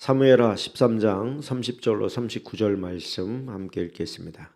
사무엘하 13장 30절로 39절 말씀 함께 읽겠습니다.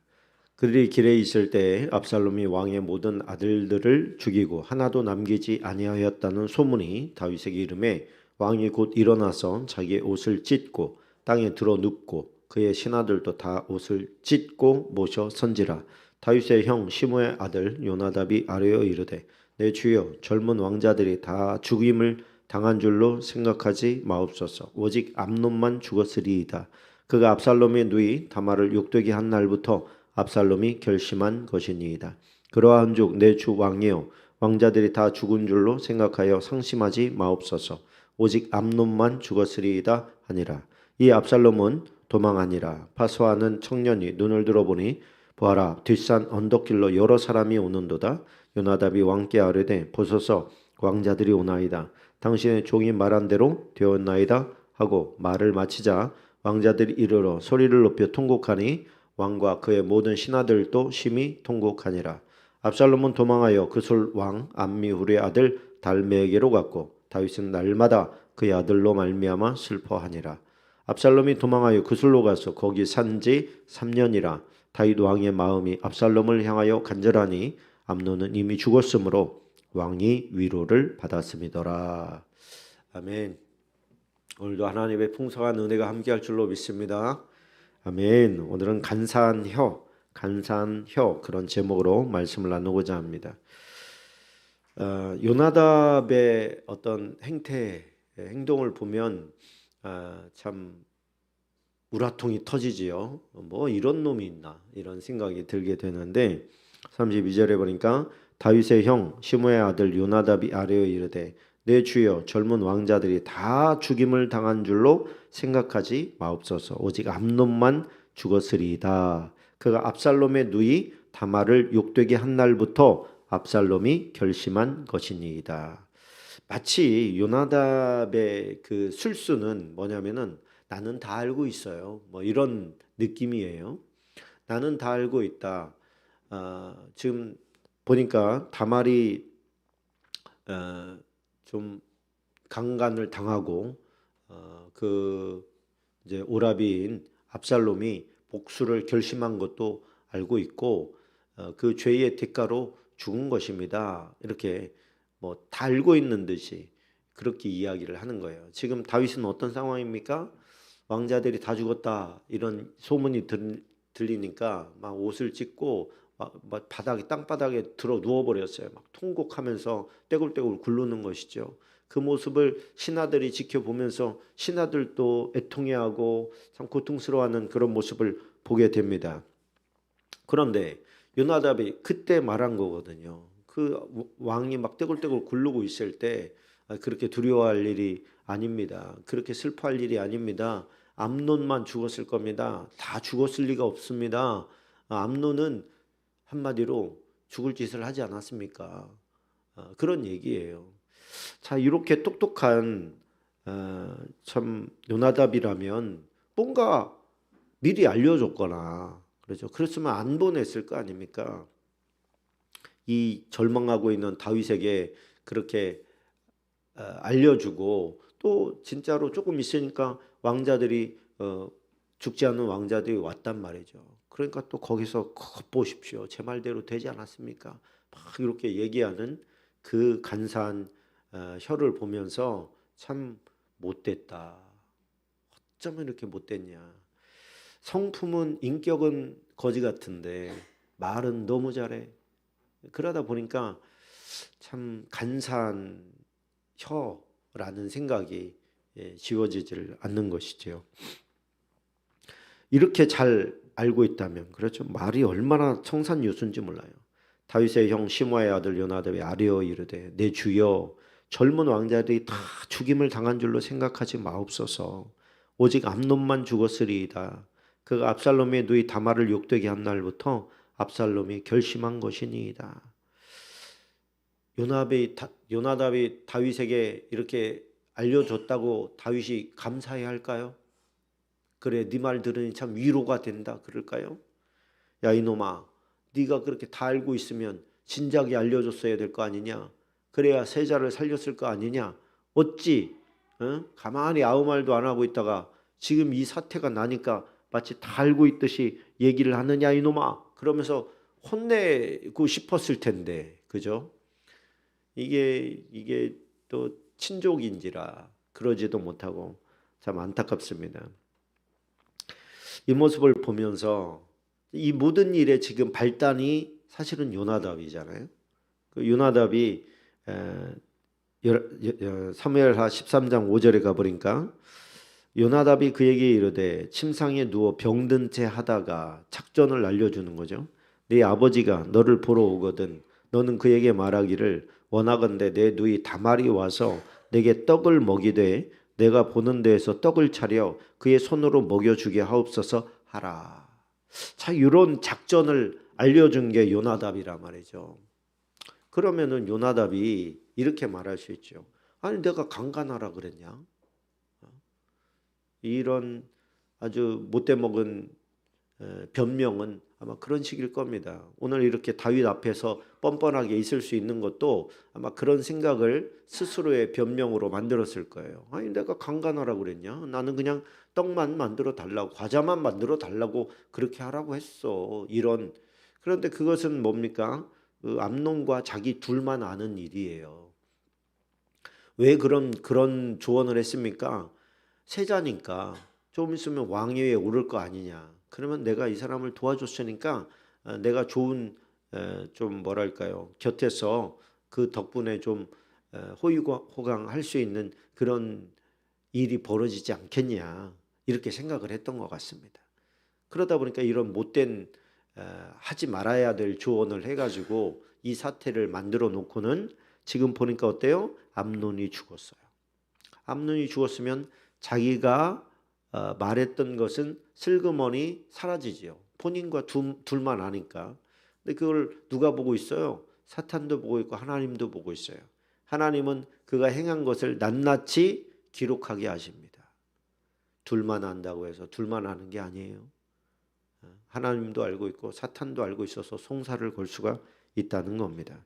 그들이 길에 있을 때 압살롬이 왕의 모든 아들들을 죽이고 하나도 남기지 아니하였다는 소문이 다윗에게 이름에 왕이 곧 일어나서 자기의 옷을 찢고 땅에 들어 눕고 그의 신하들도 다 옷을 찢고 모셔 선지라 다윗의 형 시므의 아들 요나답이 아뢰어 이르되 내 주여 젊은 왕자들이 다 죽임을 당한 줄로 생각하지 마옵소서. 오직 암놈만 죽었으리이다. 그가 압살롬의 누이 다말을 욕되게 한 날부터 압살롬이 결심한 것이니이다. 그러한즉 내 주 왕이여 왕자들이 다 죽은 줄로 생각하여 상심하지 마옵소서. 오직 암놈만 죽었으리이다 하니라. 이 압살롬은 도망하니라. 파수하는 청년이 눈을 들어보니 보아라 뒷산 언덕길로 여러 사람이 오는도다. 요나답이 왕께 아뢰되 보소서 왕자들이 오나이다 당신의 종이 말한 대로 되었나이다 하고 말을 마치자 왕자들이 이르러 소리를 높여 통곡하니 왕과 그의 모든 신하들도 심히 통곡하니라. 압살롬은 도망하여 그솔 왕 암미후의 아들 달메에게로 갔고 다윗은 날마다 그의 아들로 말미암아 슬퍼하니라. 압살롬이 도망하여 그술로 가서 거기 산 지 3년이라 다윗 왕의 마음이 압살롬을 향하여 간절하니 암논은 이미 죽었으므로 왕이 위로를 받았음이더라. 아멘. 오늘도 하나님의 풍성한 은혜가 함께할 줄로 믿습니다. 아멘. 오늘은 간사한 혀, 간사한 혀 그런 제목으로 말씀을 나누고자 합니다. 어, 요나답의 어떤 행태, 행동을 보면 아, 참 우라통이 터지지요. 뭐 이런 놈이 있나 이런 생각이 들게 되는데 32절에 보니까 다윗의 형 시므의 아들 요나답이 아뢰어 이르되 내 주여 젊은 왕자들이 다 죽임을 당한 줄로 생각하지 마옵소서 오직 암놈만 죽었으리이다. 그가 압살롬의 누이 다말을 욕되게 한 날부터 압살롬이 결심한 것이니이다. 마치 요나답의 그 술수는 뭐냐면은 나는 다 알고 있어요. 뭐 이런 느낌이에요. 나는 다 알고 있다. 아, 지금 보니까 다말이 어, 좀 강간을 당하고 어, 그 이제 오라비인 압살롬이 복수를 결심한 것도 알고 있고 어, 그 죄의 대가로 죽은 것입니다. 이렇게 뭐 다 알고 있는 듯이 그렇게 이야기를 하는 거예요. 지금 다윗은 어떤 상황입니까? 왕자들이 다 죽었다 이런 소문이 들, 들리니까 막 옷을 찢고 막, 막 바닥에 땅바닥에 들어 누워 버렸어요. 막 통곡하면서 떼굴떼굴 굴르는 것이죠. 그 모습을 신하들이 지켜보면서 신하들도 애통해하고 참 고통스러워하는 그런 모습을 보게 됩니다. 그런데 요나답이 그때 말한 거거든요. 그 왕이 막 떼굴떼굴 굴르고 있을 때 그렇게 두려워할 일이 아닙니다. 그렇게 슬퍼할 일이 아닙니다. 암론만 죽었을 겁니다. 다 죽었을 리가 없습니다. 암론은 한마디로 죽을 짓을 하지 않았습니까? 아, 그런 얘기예요. 자 이렇게 똑똑한 아, 참 요나답이라면 뭔가 미리 알려줬거나 그렇죠. 그랬으면 안 보냈을 거 아닙니까? 이 절망하고 있는 다윗에게 그렇게 어, 알려주고 또 진짜로 조금 있으니까 왕자들이 어, 죽지 않은 왕자들이 왔단 말이죠. 그러니까 또 거기서 겉보십시오. 제 말대로 되지 않았습니까? 막 이렇게 얘기하는 그 간사한 어, 혀를 보면서 참 못됐다. 어쩌면 이렇게 못됐냐. 성품은 인격은 거지 같은데 말은 너무 잘해. 그러다 보니까 참 간사한 혀라는 생각이 예, 지워지질 않는 것이지요. 이렇게 잘 알고 있다면 그렇죠. 말이 얼마나 청산유수인지 몰라요. 다윗의 형 시므아의 아들 요나답이 아뢰어 이르되 내 주여 젊은 왕자들이 다 죽임을 당한 줄로 생각하지 마옵소서. 오직 암놈만 죽었으리이다. 그가 압살롬의 누이 다말을 욕되게 한 날부터 압살롬이 결심한 것이니이다. 요나답이, 요나답이 다윗에게 이렇게 알려줬다고 다윗이 감사해야 할까요? 그래 네 말 들으니 참 위로가 된다 그럴까요? 야 이놈아 네가 그렇게 다 알고 있으면 진작에 알려줬어야 될 거 아니냐 그래야 세자를 살렸을 거 아니냐 어찌 어? 가만히 아무 말도 안 하고 있다가 지금 이 사태가 나니까 마치 다 알고 있듯이 얘기를 하느냐 이놈아 그러면서 혼내고 싶었을 텐데 그죠? 이게 이게 또 친족인지라 그러지도 못하고 참 안타깝습니다. 이 모습을 보면서 이 모든 일의 지금 발단이 사실은 요나답이잖아요. 그 요나답이 사무엘하 13장 5절에 가보니까 요나답이 그에게 이르되 침상에 누워 병든 채 하다가 작전을 알려주는 거죠. 네 아버지가 너를 보러 오거든 너는 그에게 말하기를 원하건대 내 누이 다말이 와서 내게 떡을 먹이되 내가 보는 데에서 떡을 차려 그의 손으로 먹여주게 하옵소서 하라. 자 이런 작전을 알려준 게 요나답이란 말이죠. 그러면은 요나답이 이렇게 말할 수 있죠. 아니 내가 강간하라 그랬냐? 이런 아주 못돼 먹은 에, 변명은 아마 그런 식일 겁니다. 오늘 이렇게 다윗 앞에서 뻔뻔하게 있을 수 있는 것도 아마 그런 생각을 스스로의 변명으로 만들었을 거예요. 아니 내가 강간하라 그랬냐? 나는 그냥 떡만 만들어 달라고 과자만 만들어 달라고 그렇게 하라고 했어. 이런 그런데 그것은 뭡니까? 그 암론과 자기 둘만 아는 일이에요. 왜 그런 그런 조언을 했습니까? 세자니까 좀 있으면 왕위에 오를 거 아니냐. 그러면 내가 이 사람을 도와줬으니까 어, 내가 좋은 에, 좀 뭐랄까요 곁에서 그 덕분에 좀 에, 호유호강 할 수 있는 그런 일이 벌어지지 않겠냐 이렇게 생각을 했던 것 같습니다. 그러다 보니까 이런 못된 에, 하지 말아야 될 조언을 해가지고 이 사태를 만들어 놓고는 지금 보니까 어때요? 암론이 죽었어요. 암론이 죽었으면 자기가 어, 말했던 것은 슬그머니 사라지지요. 본인과 두, 둘만 아니까. 근데 그걸 누가 보고 있어요? 사탄도 보고 있고 하나님도 보고 있어요. 하나님은 그가 행한 것을 낱낱이 기록하게 하십니다. 둘만 안다고 해서 둘만 아는 게 아니에요. 어, 하나님도 알고 있고 사탄도 알고 있어서 송사를 걸 수가 있다는 겁니다.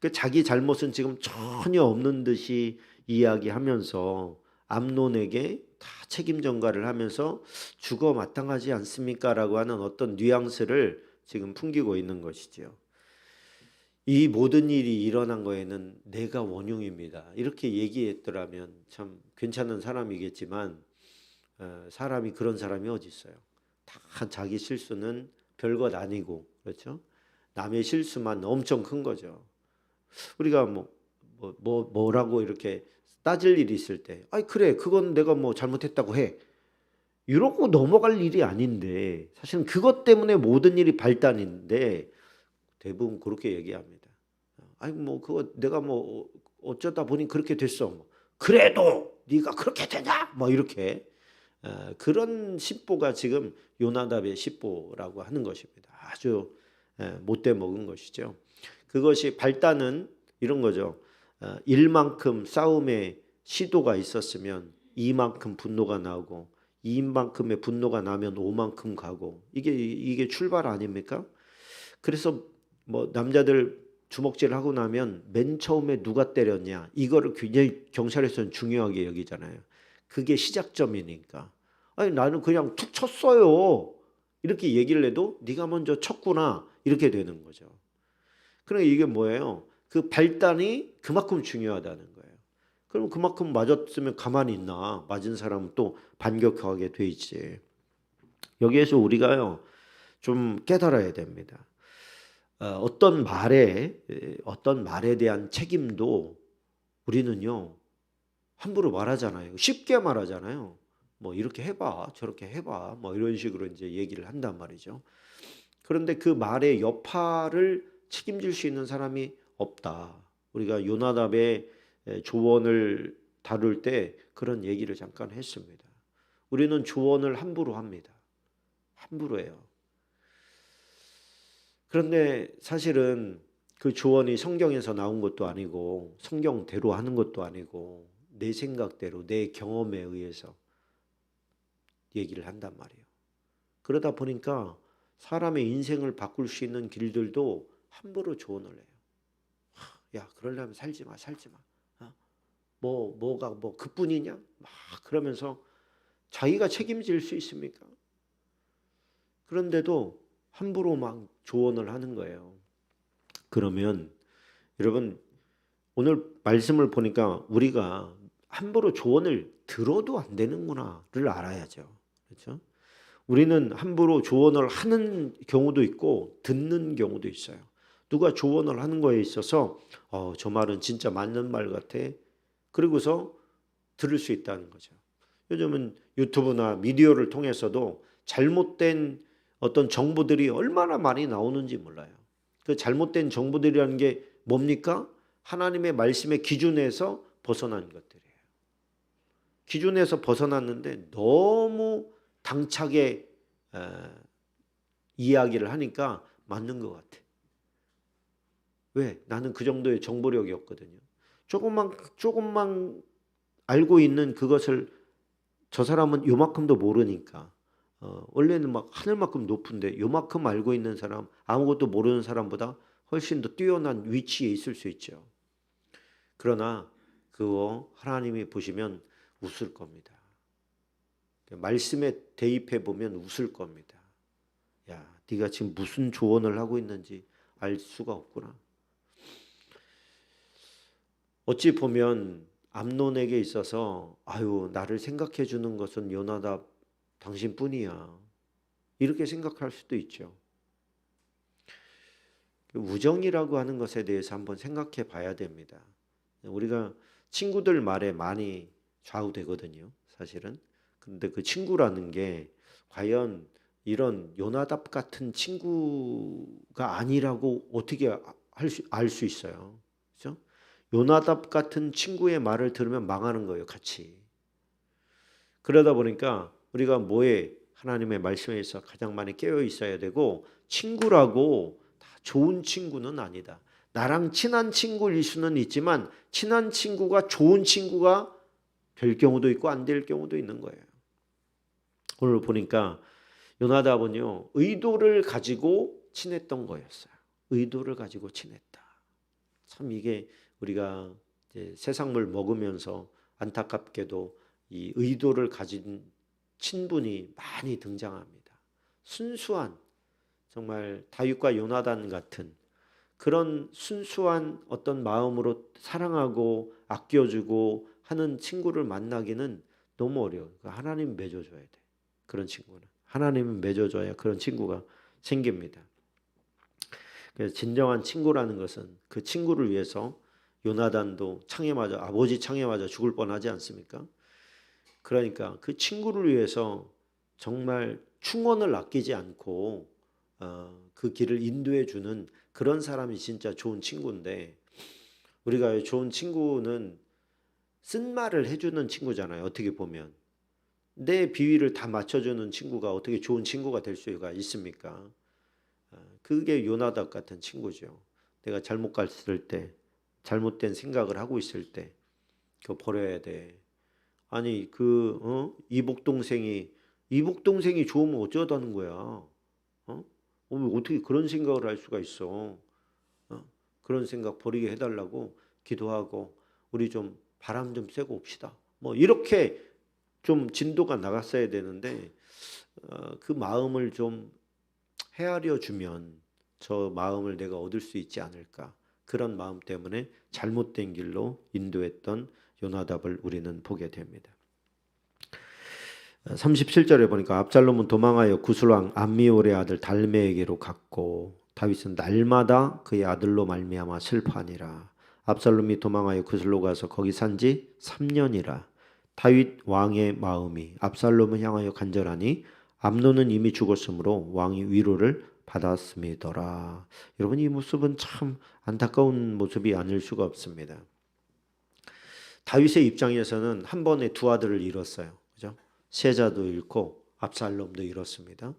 그 자기 잘못은 지금 전혀 없는 듯이 이야기하면서 암론에게 다 책임 전가를 하면서 죽어 마땅하지 않습니까라고 하는 어떤 뉘앙스를 지금 풍기고 있는 것이지요. 이 모든 일이 일어난 거에는 내가 원흉입니다. 이렇게 얘기했더라면 참 괜찮은 사람이겠지만 어, 사람이 그런 사람이 어디 있어요? 다 자기 실수는 별것 아니고 그렇죠? 남의 실수만 엄청 큰 거죠. 우리가 뭐, 뭐, 뭐 뭐라고 이렇게 따질 일이 있을 때, 아이 그래 그건 내가 뭐 잘못했다고 해. 이러고 넘어갈 일이 아닌데 사실은 그것 때문에 모든 일이 발단인데 대부분 그렇게 얘기합니다. 아이 뭐 그거 내가 뭐 어쩌다 보니 그렇게 됐어. 뭐. 그래도 네가 그렇게 되냐? 뭐 이렇게 어, 그런 십보가 지금 요나답의 십보라고 하는 것입니다. 아주 에, 못돼 먹은 것이죠. 그것이 발단은 이런 거죠. 어, 일만큼 싸움의 시도가 있었으면 이만큼 분노가 나오고 이만큼의 분노가 나면 오만큼 가고 이게 이게 출발 아닙니까? 그래서 뭐 남자들 주먹질 하고 나면 맨 처음에 누가 때렸냐 이거를 굉장히 경찰에서는 중요하게 여기잖아요. 그게 시작점이니까. 아니 나는 그냥 툭 쳤어요. 이렇게 얘기를 해도 네가 먼저 쳤구나 이렇게 되는 거죠. 그러니까 이게 뭐예요? 그 발단이 그만큼 중요하다는 거예요. 그럼 그만큼 맞았으면 가만히 있나? 맞은 사람은 또 반격하게 돼 있지. 여기에서 우리가요 좀 깨달아야 됩니다. 어, 어떤 말에 에, 어떤 말에 대한 책임도 우리는요 함부로 말하잖아요. 쉽게 말하잖아요. 뭐 이렇게 해봐, 저렇게 해봐, 뭐 이런 식으로 이제 얘기를 한단 말이죠. 그런데 그 말의 여파를 책임질 수 있는 사람이 없다. 우리가 요나답의 에, 조언을 다룰 때 그런 얘기를 잠깐 했습니다. 우리는 조언을 함부로 합니다. 함부로 해요. 그런데 사실은 그 조언이 성경에서 나온 것도 아니고 성경대로 하는 것도 아니고 내 생각대로 내 경험에 의해서 얘기를 한단 말이에요. 그러다 보니까 사람의 인생을 바꿀 수 있는 길들도 함부로 조언을 해요. 야, 그러려면 살지 마, 살지 마. 어? 뭐 뭐가 뭐 그뿐이냐? 막 그러면서 자기가 책임질 수 있습니까? 그런데도 함부로 막 조언을 하는 거예요. 그러면 여러분 오늘 말씀을 보니까 우리가 함부로 조언을 들어도 안 되는구나를 알아야죠. 그렇죠? 우리는 함부로 조언을 하는 경우도 있고 듣는 경우도 있어요. 누가 조언을 하는 거에 있어서 어, 저 말은 진짜 맞는 말 같아. 그리고서 들을 수 있다는 거죠. 요즘은 유튜브나 미디어를 통해서도 잘못된 어떤 정보들이 얼마나 많이 나오는지 몰라요. 그 잘못된 정보들이라는 게 뭡니까? 하나님의 말씀의 기준에서 벗어난 것들이에요. 기준에서 벗어났는데 너무 당차게 에, 이야기를 하니까 맞는 것 같아. 왜? 나는 그 정도의 정보력이 없거든요. 조금만 조금만 알고 있는 그것을 저 사람은 요만큼도 모르니까 어, 원래는 막 하늘만큼 높은데 요만큼 알고 있는 사람 아무것도 모르는 사람보다 훨씬 더 뛰어난 위치에 있을 수 있죠. 그러나 그거 하나님이 보시면 웃을 겁니다. 말씀에 대입해 보면 웃을 겁니다. 야, 네가 지금 무슨 조언을 하고 있는지 알 수가 없구나. 어찌 보면 암론에게 있어서 아유 나를 생각해 주는 것은 요나답 당신뿐이야 이렇게 생각할 수도 있죠. 우정이라고 하는 것에 대해서 한번 생각해 봐야 됩니다. 우리가 친구들 말에 많이 좌우되거든요. 사실은. 근데 그 친구라는 게 과연 이런 요나답 같은 친구가 아니라고 어떻게 알 수 있어요. 요나답 같은 친구의 말을 들으면 망하는 거예요, 같이. 그러다 보니까 우리가 뭐에 하나님의 말씀에 있어 가장 많이 깨어 있어야 되고 친구라고 다 좋은 친구는 아니다. 나랑 친한 친구일 수는 있지만 친한 친구가 좋은 친구가 될 경우도 있고 안 될 경우도 있는 거예요. 오늘 보니까 요나답은요 의도를 가지고 친했던 거였어요. 의도를 가지고 친했다. 참 이게 우리가 세상물 먹으면서 안타깝게도 이 의도를 가진 친분이 많이 등장합니다. 순수한 정말 다윗과 요나단 같은 그런 순수한 어떤 마음으로 사랑하고 아껴주고 하는 친구를 만나기는 너무 어려워요. 하나님 맺어줘야 돼. 그런 친구는 하나님은 맺어줘야 그런 친구가 생깁니다. 그래서 진정한 친구라는 것은 그 친구를 위해서 요나단도 창에 맞아 아버지 창에 맞아 죽을 뻔하지 않습니까? 그러니까 그 친구를 위해서 정말 충원을 아끼지 않고 어, 그 길을 인도해 주는 그런 사람이 진짜 좋은 친구인데 우리가 좋은 친구는 쓴 말을 해주는 친구잖아요. 어떻게 보면 내 비위를 다 맞춰주는 친구가 어떻게 좋은 친구가 될 수가 있습니까? 어, 그게 요나답 같은 친구죠. 내가 잘못 갔을 때, 잘못된 생각을 하고 있을 때, 그거 버려야 돼. 아니 그 어? 이복 동생이 이복 동생이 좋으면 어쩌다는 거야? 어? 어, 어떻게 그런 생각을 할 수가 있어? 어? 그런 생각 버리게 해달라고 기도하고 우리 좀 바람 좀 쐬고 옵시다. 뭐 이렇게 좀 진도가 나갔어야 되는데 어, 그 마음을 좀 헤아려 주면 저 마음을 내가 얻을 수 있지 않을까 그런 마음 때문에 잘못된 길로 인도했던 요나답을 우리는 보게 됩니다. 37절에 보니까 압살롬은 도망하여 구슬왕 암미올의 아들 달메에게로 갔고 다윗은 날마다 그의 아들로 말미암아 슬퍼하니라. 압살롬이 도망하여 구슬로 가서 거기 산 지 3년이라. 다윗 왕의 마음이 압살롬을 향하여 간절하니 암노는 이미 죽었으므로 왕이 위로를 받았음이더라. 여러분 이 모습은 참 안타까운 모습이 아닐 수가 없습니다. 다윗의 입장에서는 한 번에 두 아들을 잃었어요. 그죠? 세자도 잃고 압살롬도 잃었습니다.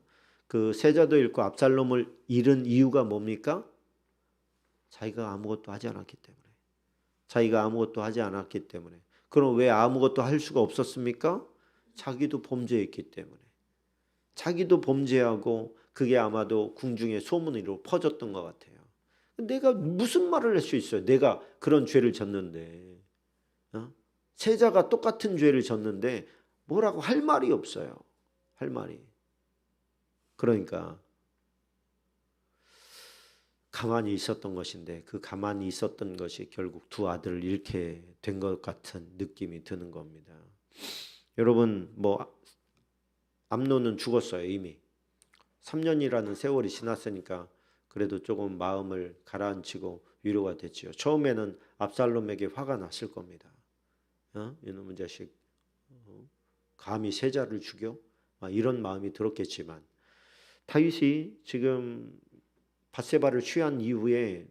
그 세자도 잃고 압살롬을 잃은 이유가 뭡니까? 자기가 아무것도 하지 않았기 때문에. 자기가 아무것도 하지 않았기 때문에. 그럼 왜 아무것도 할 수가 없었습니까? 자기도 범죄했기 때문에. 자기도 범죄하고 그게 아마도 궁중에 소문으로 퍼졌던 것 같아요. 내가 무슨 말을 할 수 있어요? 내가 그런 죄를 졌는데. 어? 세자가 똑같은 죄를 졌는데 뭐라고 할 말이 없어요. 할 말이. 그러니까 가만히 있었던 것인데 그 가만히 있었던 것이 결국 두 아들을 잃게 된 것 같은 느낌이 드는 겁니다. 여러분 뭐 암론은 죽었어요 이미 3년이라는 세월이 지났으니까 그래도 조금 마음을 가라앉히고 위로가 됐지요. 처음에는 압살롬에게 화가 났을 겁니다. 어? 이놈의 자식 어? 감히 세자를 죽여? 막 이런 마음이 들었겠지만 다윗이 지금 바세바를 취한 이후에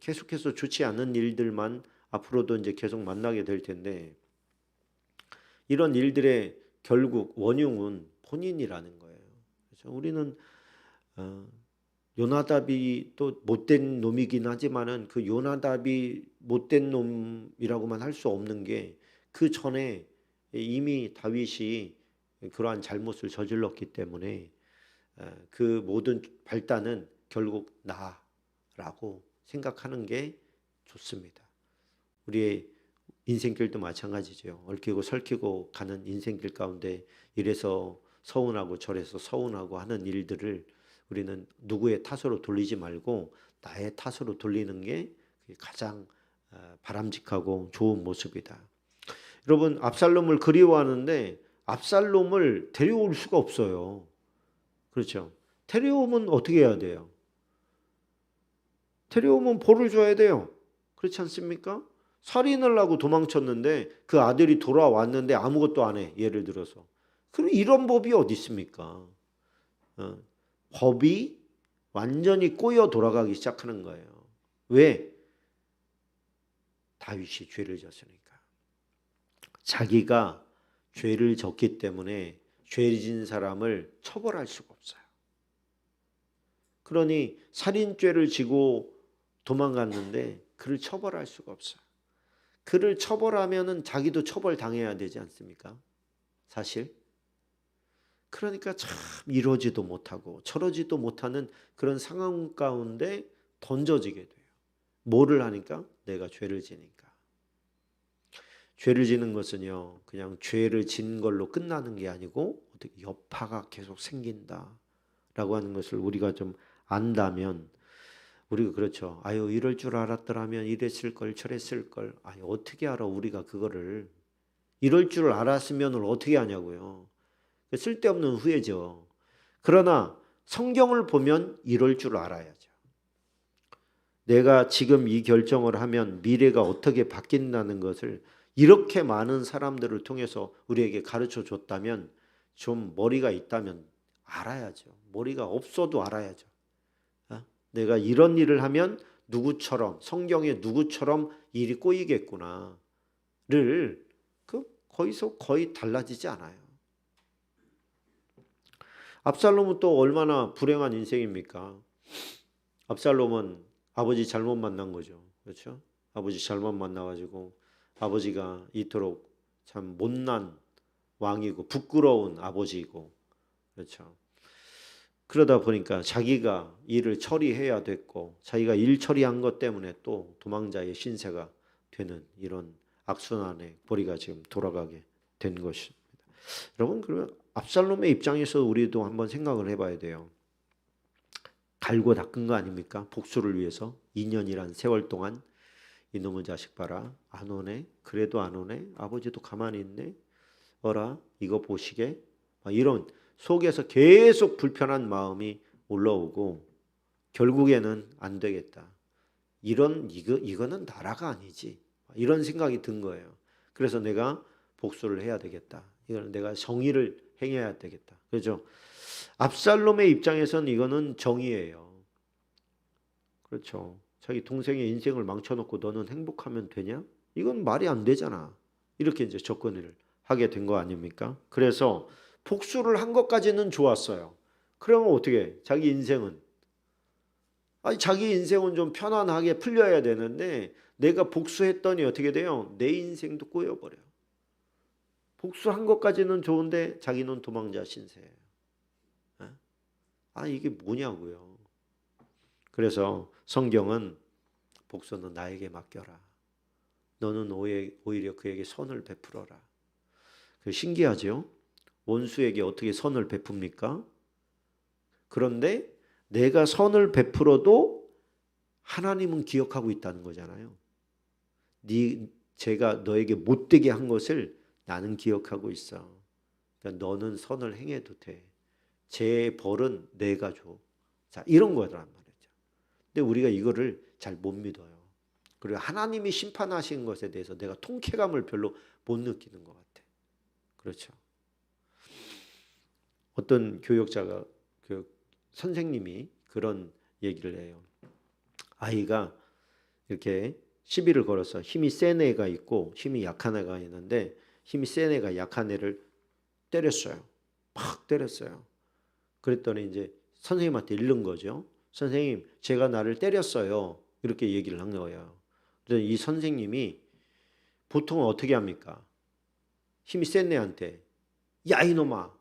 계속해서 좋지 않은 일들만 앞으로도 이제 계속 만나게 될 텐데 이런 일들의 결국 원흉은 본인이라는 거예요. 그래서 우리는 어, 요나답이 또 못된 놈이긴 하지만은 그 요나답이 못된 놈이라고만 할 수 없는 게 그 전에 이미 다윗이 그러한 잘못을 저질렀기 때문에 어, 그 모든 발단은 결국 나라고 생각하는 게 좋습니다. 우리의 인생길도 마찬가지죠. 얽히고 설키고 가는 인생길 가운데 이래서 서운하고 저래서 서운하고 하는 일들을 우리는 누구의 탓으로 돌리지 말고 나의 탓으로 돌리는 게 가장 어, 바람직하고 좋은 모습이다. 여러분 압살롬을 그리워하는데 압살롬을 데려올 수가 없어요. 그렇죠. 데려오면 어떻게 해야 돼요? 데려오면 벌을 줘야 돼요. 그렇지 않습니까? 살인을 하고 도망쳤는데 그 아들이 돌아왔는데 아무것도 안 해. 예를 들어서. 그럼 이런 법이 어디 있습니까? 어, 법이 완전히 꼬여 돌아가기 시작하는 거예요. 왜? 다윗이 죄를 졌으니까. 자기가 죄를 졌기 때문에 죄진 사람을 처벌할 수가 없어요. 그러니 살인죄를 지고 도망갔는데 그를 처벌할 수가 없어요. 그를 처벌하면은 자기도 처벌 당해야 되지 않습니까? 사실. 그러니까 참 이러지도 못하고 저러지도 못하는 그런 상황 가운데 던져지게 돼요. 뭐를 하니까? 내가 죄를 지니까. 죄를 지는 것은요, 그냥 죄를 진 걸로 끝나는 게 아니고 어떻게 여파가 계속 생긴다 라고 하는 것을 우리가 좀 안다면 우리가 그렇죠. 아유 이럴 줄 알았더라면 이랬을 걸 저랬을 걸. 아니 어떻게 알아 우리가 그거를 이럴 줄 알았으면 어떻게 하냐고요. 쓸데없는 후회죠. 그러나 성경을 보면 이럴 줄 알아야죠. 내가 지금 이 결정을 하면 미래가 어떻게 바뀐다는 것을 이렇게 많은 사람들을 통해서 우리에게 가르쳐 줬다면 좀 머리가 있다면 알아야죠. 머리가 없어도 알아야죠. 어? 내가 이런 일을 하면 누구처럼 성경에 누구처럼 일이 꼬이겠구나를 그 거기서 거의 달라지지 않아요. 압살롬은 또 얼마나 불행한 인생입니까? 압살롬은 아버지 잘못 만난 거죠. 그렇죠? 아버지 잘못 만나가지고 아버지가 이토록 참 못난 왕이고 부끄러운 아버지이고 그렇죠. 그러다 보니까 자기가 일을 처리해야 됐고 자기가 일 처리한 것 때문에 또 도망자의 신세가 되는 이런 악순환의 보리가 지금 돌아가게 된 것입니다. 여러분 그러면 압살롬의 입장에서 우리도 한번 생각을 해봐야 돼요. 갈고 닦은 거 아닙니까? 복수를 위해서 2년이란 세월 동안 이놈의 자식 봐라. 안 오네. 그래도 안 오네. 아버지도 가만히 있네. 어라? 이거 보시게. 이런 속에서 계속 불편한 마음이 올라오고 결국에는 안 되겠다. 이런 이거 이거는 나라가 아니지. 이런 생각이 든 거예요. 그래서 내가 복수를 해야 되겠다. 이거는 내가 정의를 행해야 되겠다 그렇죠 압살롬의 입장에선 이거는 정의예요 그렇죠 자기 동생의 인생을 망쳐놓고 너는 행복하면 되냐? 이건 말이 안 되잖아. 이렇게 이제 접근을 하게 된 거 아닙니까? 그래서 복수를 한 것까지는 좋았어요. 그러면 어떻게? 자기 인생은 아니 자기 인생은 좀 편안하게 풀려야 되는데 내가 복수했더니 어떻게 돼요? 내 인생도 꼬여버려. 복수한 것까지는 좋은데 자기는 도망자 신세예요. 아 이게 뭐냐고요. 그래서 성경은 복수는 나에게 맡겨라. 너는 오히려 그에게 선을 베풀어라. 그 신기하죠? 원수에게 어떻게 선을 베풉니까? 그런데 내가 선을 베풀어도 하나님은 기억하고 있다는 거잖아요. 네 제가 너에게 못되게 한 것을 나는 기억하고 있어. 그러니까 너는 선을 행해도 돼. 제 벌은 내가 줘. 자, 이런 거란 말이죠. 근데 우리가 이거를 잘 못 믿어요. 그리고 하나님이 심판하신 것에 대해서 내가 통쾌감을 별로 못 느끼는 것 같아. 그렇죠. 어떤 교육자가 그 선생님이 그런 얘기를 해요. 아이가 이렇게 시비를 걸어서 힘이 센 애가 있고 힘이 약한 애가 있는데 힘이 센 애가 약한 애를 때렸어요. 팍 때렸어요. 그랬더니 이제 선생님한테 잃는 거죠. 선생님, 제가 나를 때렸어요. 이렇게 얘기를 한 거예요. 그래서 이 선생님이 보통 어떻게 합니까? 힘이 센 애한테 야 이놈아,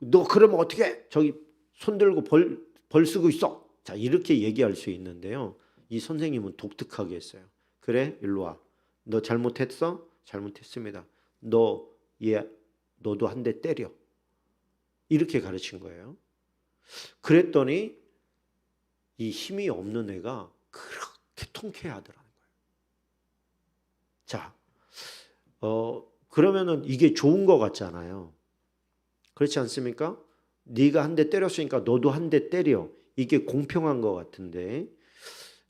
너 그러면 어떻게 저기 손 들고 벌, 벌 쓰고 있어? 자 이렇게 얘기할 수 있는데요. 이 선생님은 독특하게 했어요. 그래, 일로 와. 너 잘못했어? 잘못했습니다. 너 얘, 너도 한 대 때려. 이렇게 가르친 거예요. 그랬더니 이 힘이 없는 애가 그렇게 통쾌하더라는 거예요. 자, 어 그러면은 이게 좋은 것 같잖아요. 그렇지 않습니까? 네가 한 대 때렸으니까 너도 한 대 때려. 이게 공평한 것 같은데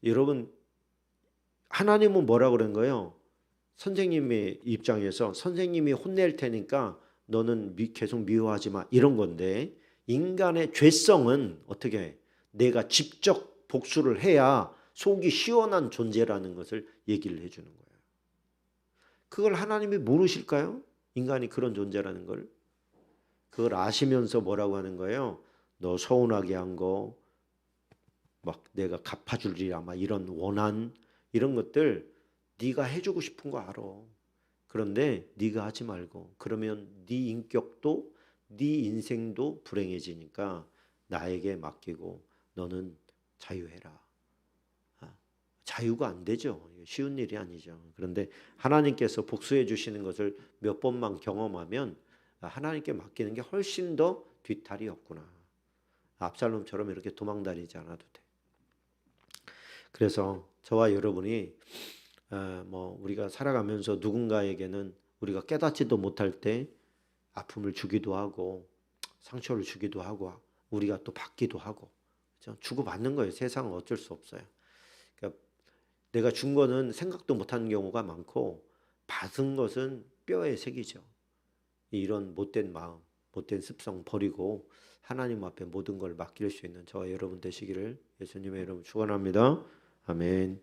여러분 하나님은 뭐라 그런 거예요? 선생님의 입장에서 선생님이 혼낼 테니까 너는 미- 계속 미워하지 마 이런 건데 인간의 죄성은 어떻게 해? 내가 직접 복수를 해야 속이 시원한 존재라는 것을 얘기를 해주는 거예요. 그걸 하나님이 모르실까요? 인간이 그런 존재라는 걸 그걸 아시면서 뭐라고 하는 거예요? 너 서운하게 한 거 막 내가 갚아주리라 막 이런 원한 이런 것들 네가 해주고 싶은 거 알아. 그런데 네가 하지 말고 그러면 네 인격도 네 인생도 불행해지니까 나에게 맡기고 너는 자유해라. 아, 자유가 안 되죠. 쉬운 일이 아니죠. 그런데 하나님께서 복수해 주시는 것을 몇 번만 경험하면 아, 하나님께 맡기는 게 훨씬 더 뒤탈이 없구나. 압살롬처럼 이렇게 도망다니지 않아도 돼. 그래서 저와 여러분이 어, 뭐 우리가 살아가면서 누군가에게는 우리가 깨닫지도 못할 때 아픔을 주기도 하고 상처를 주기도 하고 우리가 또 받기도 하고 그렇죠? 주고 받는 거예요. 세상은 어쩔 수 없어요. 그러니까 내가 준 거는 생각도 못하는 경우가 많고 받은 것은 뼈에 새기죠. 이런 못된 마음, 못된 습성 버리고 하나님 앞에 모든 걸 맡길 수 있는 저와 여러분 되시기를 예수님의 이름 축원합니다. 아멘.